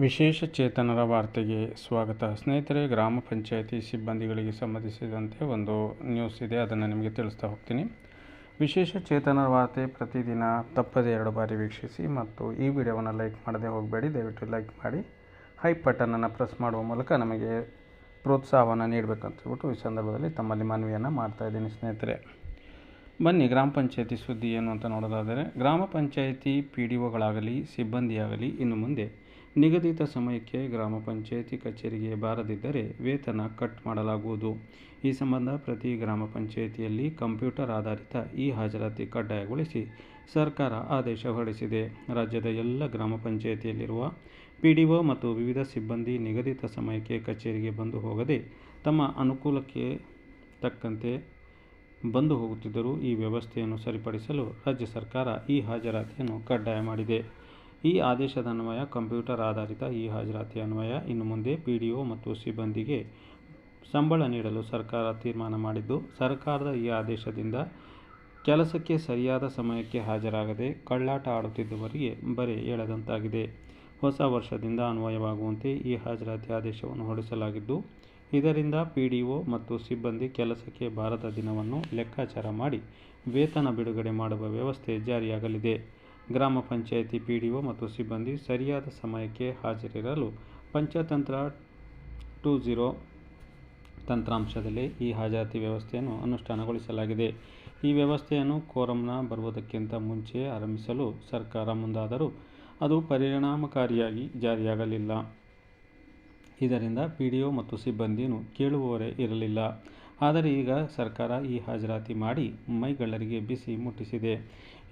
ವಿಶೇಷ ಚೇತನರ ವಾರ್ತೆಗೆ ಸ್ವಾಗತ. ಸ್ನೇಹಿತರೆ, ಗ್ರಾಮ ಪಂಚಾಯಿತಿ ಸಿಬ್ಬಂದಿಗಳಿಗೆ ಸಂಬಂಧಿಸಿದಂತೆ ಒಂದು ನ್ಯೂಸ್ ಇದೆ, ಅದನ್ನು ನಿಮಗೆ ತಿಳಿಸ್ತಾ ಹೋಗ್ತೀನಿ. ವಿಶೇಷ ಚೇತನರ ವಾರ್ತೆ ಪ್ರತಿದಿನ ತಪ್ಪದೆ ಎರಡು ಬಾರಿ ವೀಕ್ಷಿಸಿ ಮತ್ತು ಈ ವಿಡಿಯೋವನ್ನು ಲೈಕ್ ಮಾಡದೆ ಹೋಗಬೇಡಿ. ದಯವಿಟ್ಟು ಲೈಕ್ ಮಾಡಿ. ಹೈಪ್ ಬಟನನ್ನು ಪ್ರೆಸ್ ಮಾಡುವ ಮೂಲಕ ನಮಗೆ ಪ್ರೋತ್ಸಾಹವನ್ನು ನೀಡಬೇಕಂತ ಹೇಳ್ಬಿಟ್ಟು ಈ ಸಂದರ್ಭದಲ್ಲಿ ತಮ್ಮಲ್ಲಿ ಮನವಿಯನ್ನು ಮಾಡ್ತಾ ಇದ್ದೀನಿ ಸ್ನೇಹಿತರೆ. ಬನ್ನಿ, ಗ್ರಾಮ ಪಂಚಾಯತಿ ಸುದ್ದಿ ಏನು ಅಂತ ನೋಡೋದಾದರೆ, ಗ್ರಾಮ ಪಂಚಾಯತಿ ಪಿ ಡಿ ಒಗಳಾಗಲಿ, ಸಿಬ್ಬಂದಿಯಾಗಲಿ ಇನ್ನು ಮುಂದೆ ನಿಗದಿತ ಸಮಯಕ್ಕೆ ಗ್ರಾಮ ಪಂಚಾಯಿತಿ ಕಚೇರಿಗೆ ಬಾರದಿದ್ದರೆ ವೇತನ ಕಟ್ ಮಾಡಲಾಗುವುದು. ಈ ಸಂಬಂಧ ಪ್ರತಿ ಗ್ರಾಮ ಪಂಚಾಯಿತಿಯಲ್ಲಿ ಕಂಪ್ಯೂಟರ್ ಆಧಾರಿತ ಇ ಹಾಜರಾತಿ ಕಡ್ಡಾಯಗೊಳಿಸಿ ಸರ್ಕಾರ ಆದೇಶ ಹೊರಡಿಸಿದೆ. ರಾಜ್ಯದ ಎಲ್ಲ ಗ್ರಾಮ ಪಂಚಾಯಿತಿಯಲ್ಲಿರುವ ಪಿ ಡಿ ಒ ಮತ್ತು ವಿವಿಧ ಸಿಬ್ಬಂದಿ ನಿಗದಿತ ಸಮಯಕ್ಕೆ ಕಚೇರಿಗೆ ಬಂದು ಹೋಗದೆ ತಮ್ಮ ಅನುಕೂಲಕ್ಕೆ ತಕ್ಕಂತೆ ಬಂದು ಹೋಗುತ್ತಿದ್ದರೂ ಈ ವ್ಯವಸ್ಥೆಯನ್ನು ಸರಿಪಡಿಸಲು ರಾಜ್ಯ ಸರ್ಕಾರ ಈ ಹಾಜರಾತಿಯನ್ನು ಕಡ್ಡಾಯ ಮಾಡಿದೆ. ಈ ಆದೇಶದ ಅನ್ವಯ ಕಂಪ್ಯೂಟರ್ ಆಧಾರಿತ ಈ ಹಾಜರಾತಿ ಅನ್ವಯ. ಇನ್ನು ಮುಂದೆ ಪಿ ಡಿ ಒ ಮತ್ತು ಸಿಬ್ಬಂದಿಗೆ ಸಂಬಳ ನೀಡಲು ಸರ್ಕಾರ ತೀರ್ಮಾನ ಮಾಡಿದ್ದು, ಸರ್ಕಾರದ ಈ ಆದೇಶದಿಂದ ಕೆಲಸಕ್ಕೆ ಸರಿಯಾದ ಸಮಯಕ್ಕೆ ಹಾಜರಾಗದೆ ಕಳ್ಳಾಟ ಆಡುತ್ತಿದ್ದವರಿಗೆ ಬರೆ ಎಳೆದಂತಾಗಿದೆ. ಹೊಸ ವರ್ಷದಿಂದ ಅನ್ವಯವಾಗುವಂತೆ ಈ ಹಾಜರಾತಿ ಆದೇಶವನ್ನು ಹೊರಡಿಸಲಾಗಿದ್ದು, ಇದರಿಂದ ಪಿ ಡಿ ಒ ಮತ್ತು ಸಿಬ್ಬಂದಿ ಕೆಲಸಕ್ಕೆ ಬಾರದ ದಿನವನ್ನು ಲೆಕ್ಕಾಚಾರ ಮಾಡಿ ವೇತನ ಬಿಡುಗಡೆ ಮಾಡುವ ವ್ಯವಸ್ಥೆ ಜಾರಿಯಾಗಲಿದೆ. ಗ್ರಾಮ ಪಂಚಾಯಿತಿ ಪಿ ಡಿ ಒ ಮತ್ತು ಸಿಬ್ಬಂದಿ ಸರಿಯಾದ ಸಮಯಕ್ಕೆ ಹಾಜರಿರಲು ಪಂಚತಂತ್ರ ಟೂ ಝೀರೋ ತಂತ್ರಾಂಶದಲ್ಲಿ ಈ ಹಾಜರಾತಿ ವ್ಯವಸ್ಥೆಯನ್ನು ಅನುಷ್ಠಾನಗೊಳಿಸಲಾಗಿದೆ. ಈ ವ್ಯವಸ್ಥೆಯನ್ನು ಕೋರಂನ ಬರುವುದಕ್ಕಿಂತ ಮುಂಚೆ ಆರಂಭಿಸಲು ಸರ್ಕಾರ ಮುಂದಾದರೂ ಅದು ಪರಿಣಾಮಕಾರಿಯಾಗಿ ಜಾರಿಯಾಗಲಿಲ್ಲ. ಇದರಿಂದ ಪಿ ಡಿ ಒ ಮತ್ತು ಸಿಬ್ಬಂದಿಯನ್ನು ಕೇಳುವವರೇ ಇರಲಿಲ್ಲ. ಆದರೆ ಈಗ ಸರ್ಕಾರ ಈ ಹಾಜರಾತಿ ಮಾಡಿ ಮೈಗಳ್ಳರಿಗೆ ಬಿಸಿ ಮುಟ್ಟಿಸಿದೆ.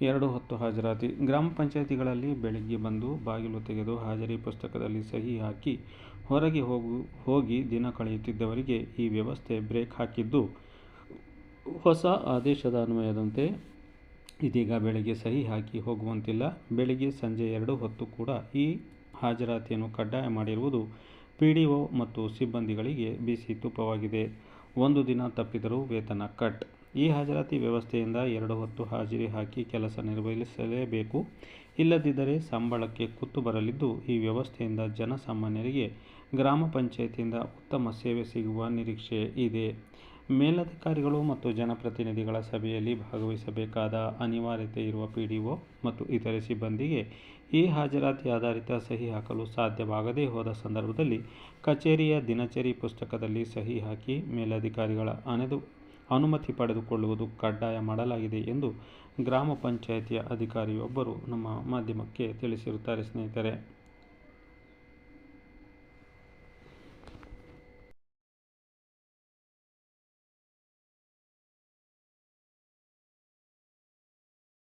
ಎರಡು ಹೊತ್ತು ಹಾಜರಾತಿ. ಗ್ರಾಮ ಪಂಚಾಯಿತಿಗಳಲ್ಲಿ ಬೆಳಗ್ಗೆ ಬಂದು ಬಾಗಿಲು ತೆಗೆದು ಹಾಜರಿ ಪುಸ್ತಕದಲ್ಲಿ ಸಹಿ ಹಾಕಿ ಹೊರಗೆ ಹೋಗು, ಹೋಗಿ ದಿನ ಕಳೆಯುತ್ತಿದ್ದವರಿಗೆ ಈ ವ್ಯವಸ್ಥೆ ಬ್ರೇಕ್ ಹಾಕಿದ್ದು. ಹೊಸ ಆದೇಶದ ಅನ್ವಯದಂತೆ ಇದೀಗ ಬೆಳಗ್ಗೆ ಸಹಿ ಹಾಕಿ ಹೋಗುವಂತಿಲ್ಲ. ಬೆಳಿಗ್ಗೆ ಸಂಜೆ ಎರಡು ಹೊತ್ತು ಕೂಡ ಈ ಹಾಜರಾತಿಯನ್ನು ಕಡ್ಡಾಯ ಮಾಡಿರುವುದು ಪಿ ಮತ್ತು ಸಿಬ್ಬಂದಿಗಳಿಗೆ ಬಿಸಿ ತುಪ್ಪವಾಗಿದೆ. ಒಂದು ದಿನ ತಪ್ಪಿದರೂ ವೇತನ ಕಟ್. ಈ ಹಾಜರಾತಿ ವ್ಯವಸ್ಥೆಯಿಂದ ಎರಡು ಹೊತ್ತು ಹಾಜರಿ ಹಾಕಿ ಕೆಲಸ ನಿರ್ವಹಿಸಲೇಬೇಕು. ಇಲ್ಲದಿದ್ದರೆ ಸಂಬಳಕ್ಕೆ ಕುತ್ತು ಬರಲಿದ್ದು, ಈ ವ್ಯವಸ್ಥೆಯಿಂದ ಜನಸಾಮಾನ್ಯರಿಗೆ ಗ್ರಾಮ ಪಂಚಾಯತಿಯಿಂದ ಉತ್ತಮ ಸೇವೆ ಸಿಗುವ ನಿರೀಕ್ಷೆ ಇದೆ. ಮೇಲಧಿಕಾರಿಗಳು ಮತ್ತು ಜನಪ್ರತಿನಿಧಿಗಳ ಸಭೆಯಲ್ಲಿ ಭಾಗವಹಿಸಬೇಕಾದ ಅನಿವಾರ್ಯತೆ ಇರುವ ಪಿ ಡಿ ಒ ಮತ್ತು ಇತರೆ ಸಿಬ್ಬಂದಿಗೆ ಈ ಹಾಜರಾತಿ ಆಧಾರಿತ ಸಹಿ ಹಾಕಲು ಸಾಧ್ಯವಾಗದೇ ಹೋದ ಸಂದರ್ಭದಲ್ಲಿ ಕಚೇರಿಯ ದಿನಚರಿ ಪುಸ್ತಕದಲ್ಲಿ ಸಹಿ ಹಾಕಿ ಮೇಲಧಿಕಾರಿಗಳ ಅನೆದು ಅನುಮತಿ ಪಡೆದುಕೊಳ್ಳುವುದು ಕಡ್ಡಾಯ ಮಾಡಲಾಗಿದೆ ಎಂದು ಗ್ರಾಮ ಪಂಚಾಯಿತಿಯ ಅಧಿಕಾರಿಯೊಬ್ಬರು ನಮ್ಮ ಮಾಧ್ಯಮಕ್ಕೆ ತಿಳಿಸಿರುತ್ತಾರೆ ಸ್ನೇಹಿತರೆ.